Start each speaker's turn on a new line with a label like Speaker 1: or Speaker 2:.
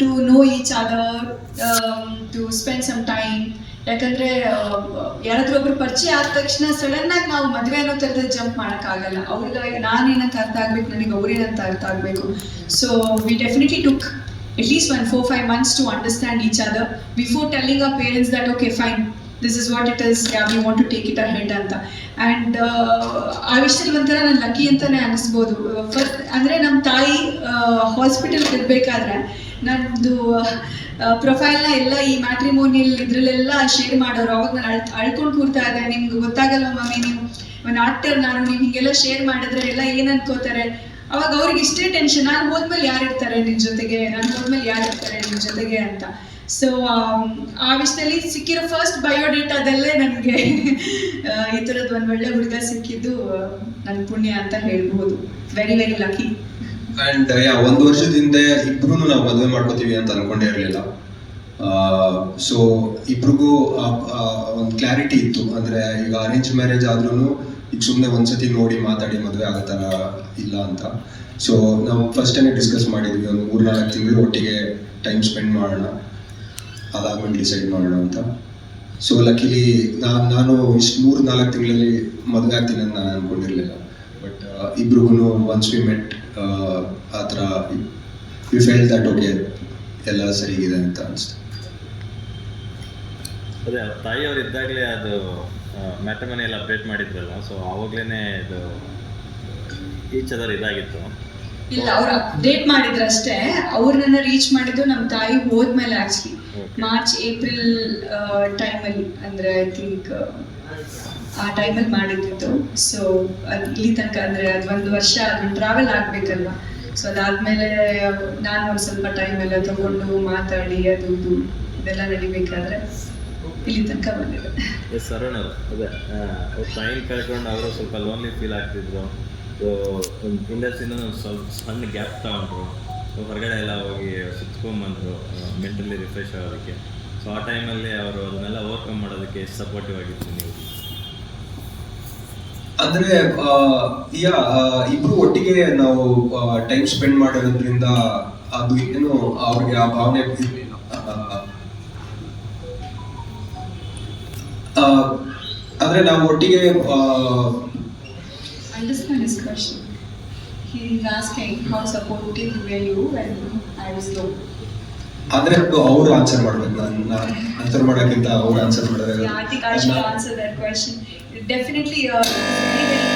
Speaker 1: To know each other to spend some time ಯಾಕಂದ್ರೆ ಯಾರಾದ್ರೂ ಒಬ್ರು ಪರಿಚಯ ಆದ ತಕ್ಷಣ ಸಡನ್ ಆಗಿ ನಾವು ಮದುವೆ ಅನ್ನೋ ಥರದ ಜಂಪ್ ಮಾಡೋಕ್ಕಾಗಲ್ಲ ಅವ್ರಿಗೆ ನಾನೇನಂತ ಅರ್ಥ ಆಗ್ಬೇಕು, ನನಗೆ ಅವ್ರೇನಂತ ಅರ್ಥ ಆಗಬೇಕು. So we definitely at least one, four, five months to understand each other before telling our parents that, okay, fine. This what it is is we want to take it ahead ಅಂತ. And ಆ ವಿಷಯದಲ್ಲಿ ಒಂಥರ ನಾನು lucky ಅಂತಲೇ ಅನಿಸ್ಬೋದು. First ಅಂದರೆ ನಮ್ಮ ತಾಯಿ ಹಾಸ್ಪಿಟಲ್ಗೆ ಇರಬೇಕಾದ್ರೆ ನನ್ನದು ಪ್ರೊಫೈಲ್ನ ಎಲ್ಲ ಈ ಮ್ಯಾಟ್ರಿಮೋನಿಯಲ್ ಇದರಲ್ಲೆಲ್ಲ ಶೇರ್ ಮಾಡೋರು. ಅವಾಗ ನಾನು ಅಳ್, ಅಳ್ಕೊಂಡು ಕೂರ್ತಾ ಇದ್ದೆ. ನಿಮ್ಗೆ ಗೊತ್ತಾಗಲ್ಲ ಮಮ್ಮಿ ನೀವು ಆಕ್ಟರ್ ನಾನು, ನೀವು ಹಿಂಗೆಲ್ಲ ಶೇರ್ ಮಾಡಿದ್ರೆ ಎಲ್ಲ ಏನು ಅನ್ಕೋತಾರೆ? ಅವಾಗ ಅವ್ರಿಗೆ ಇಷ್ಟೇ ಟೆನ್ಷನ್ ನಾನು ಹೋದ್ಮೇಲೆ ಯಾರು ಇರ್ತಾರೆ ನಿನ್ ಜೊತೆಗೆ? ನಾನು ಹೋದ್ಮೇಲೆ ಯಾರು ಇರ್ತಾರೆ ನಿನ್ ಜೊತೆಗೆ ಅಂತ. ಸೊ ಆ ವಿಷಯದಲ್ಲಿ ಸಿಕ್ಕಿರೋ ಫಸ್ಟ್ ಬಯೋಡೇಟಾದಲ್ಲೇ ನನಗೆ ಈ ಥರದ್ದು ಒಂದು ಒಳ್ಳೆ ಹುಡುಗ ಸಿಕ್ಕಿದ್ದು ನನ್ನ ಪುಣ್ಯ ಅಂತ ಹೇಳ್ಬೋದು very very lucky
Speaker 2: and yeah ಒಂದು ವರ್ಷದ ಹಿಂದೆ ಇಬ್ರು ನಾವು ಮದುವೆ ಮಾಡ್ಕೋತೀವಿ ಅಂತ ಅನ್ಕೊಂಡೇ ಇರಲಿಲ್ಲ. ಸೊ ಇಬ್ರಿಗೂ ಒಂದು ಕ್ಲಾರಿಟಿ ಇತ್ತು. ಅಂದ್ರೆ, ಈಗ ಅರೇಂಜ್ ಮ್ಯಾರೇಜ್ ಆದ್ರೂ ಈಗ ಸುಮ್ಮನೆ ಒಂದ್ಸತಿ ನೋಡಿ ಮಾತಾಡಿ ಮದುವೆ ಆಗೋ ಥರ ಇಲ್ಲ ಅಂತ. ಸೊ ನಾವು ಫಸ್ಟ್ ಟೈಮ್ ಡಿಸ್ಕಸ್ ಮಾಡಿದ್ವಿ. ಒಂದು ಮೂರ್ನಾಲ್ಕು ತಿಂಗಳು ಒಟ್ಟಿಗೆ ಟೈಮ್ ಸ್ಪೆಂಡ್ ಮಾಡೋಣ. ಅದಾದ್ಮೇಲೆ ಡಿಸೈಡ್ ಮಾಡೋಣ ಅಂತ. ಸೊ ಲಕ್ಕಿಲಿ ನಾನು ನಾನು ಇಷ್ಟು ಮೂರು ನಾಲ್ಕು ತಿಂಗಳಲ್ಲಿ ಮದುವೆ ಆಗ್ತೀನಿ ಅಂತ ನಾನು ಅನ್ಕೊಂಡಿರ್ಲಿಲ್ಲ. ಬಟ್ ಇಬ್ರಿಗೂ ಒನ್ಸ್ ವಿ ಮೆಟ್ ಆ ಥರ ವಿ ಫೆಲ್ ದಟ್ ಓಕೆ ಎಲ್ಲ ಸರಿಗಿದೆ ಅಂತ ಅನಿಸ್ತು.
Speaker 3: ಅದೇ ತಾಯಿಯವರು ಇದ್ದಾಗಲೇ ಅದು ಮ್ಯಾಟ್ರಿಮನಿಯಲ್ಲಿ ಅಪ್ಡೇಟ್ ಮಾಡಿದ್ರಲ್ಲ ಸೊ ಆವಾಗಲೇ ಇದು ಈಚ್ ಅದರ್ ಇದಾಗಿತ್ತು.
Speaker 1: ಇಲ್ಲ ಅವ್ರು ಅಪ್ಡೇಟ್ ಮಾಡಿದ್ರಷ್ಟೇ. ಅವ್ರನ್ನ ರೀಚ್ ಮಾಡಿದ್ದು ನಮ್ಮ ತಾಯಿ ಹೋದ್ಮೇಲೆ ಆಕ್ಚುಲಿ. ಮಾರ್ಚ್ ಏಪ್ರಿಲ್ ಟೈಮಲ್ಲಿ ಅಂದರೆ ಐ ಥಿಂಕ್ ಆ ಟೈಮಲ್ಲಿ ಮಾಡಿದ್ದಿತ್ತು ಸೊ ಇಲ್ಲಿ ತನಕ ಅಂದರೆ ಅದು ಒಂದು ವರ್ಷ ಅದು ಟ್ರಾವೆಲ್ ಆಗಬೇಕಲ್ವ? ಸೊ ಅದಾದಮೇಲೆ, ನಾನು ಒಂದು ಸ್ವಲ್ಪ ಟೈಮ್ ಎಲ್ಲ ತಗೊಂಡು ಮಾತಾಡಿ, ಅದು ಇದು ಇದೆಲ್ಲ ನಡಿಬೇಕಾದ್ರೆ ಇಲ್ಲಿ ತನಕ ಬಂದಿದೆ.
Speaker 3: ಎಸ್ ಅರುಣ್ ಅವರು, ಅದೇ ಕಳ್ಕೊಂಡು ಅವರು ಸ್ವಲ್ಪ ಲೋನ್ಲಿ ಫೀಲ್ ಆಗ್ತಿದ್ರು. ಸೊ ಇಂಡಸ್ಟ್ರಿಯಿಂದ ಸ್ವಲ್ಪ ಸಣ್ಣ ಗ್ಯಾಪ್ ತಗೊಂಡ್ರು. ಹೊರಗಡೆ ಎಲ್ಲ ಹೋಗಿ ಸುತ್ಕೊಂಬಂದರು ಮೆಂಟಲಿ ರಿಫ್ರೆಶ್ ಆಗೋದಕ್ಕೆ. ಸೊ ಆ ಟೈಮಲ್ಲಿ ಅವರು ಅದನ್ನೆಲ್ಲ ಓವರ್ಕಮ್ ಮಾಡೋದಕ್ಕೆ ಎಷ್ಟು ಸಪೋರ್ಟಿವ್ ಆಗಿತ್ತು ನೀವು
Speaker 2: ಅಂದ್ರೆ ಯಾ ಇಬ್ರು ಒಟ್ಟಿಗೆ ನಾವು ಟೈಮ್ ಸ್ಪೆಂಡ್ ಮಾಡೋದ್ರಿಂದ ಅದು ಏನು ಅವ್ರಿಗೆ ಆ ಭಾವನೆ ಅಂದ್ರೆ ನಾವು ಒಟ್ಟಿಗೆ
Speaker 1: ಅಂಡರ್ಸ್ಟ್ಯಾಂಡ್.
Speaker 2: ಅಂದ್ರೆ ಅದು ಅವರು ಆನ್ಸರ್ ಮಾಡಬೇಕು. ನಾನು ಆನ್ಸರ್ ಮಾಡಕ್ಕಿಂತ ಅವರು ಆನ್ಸರ್
Speaker 1: ಮಾಡಿದ್ರೆ ಯಾಕೆ cause answer that question definitely it is a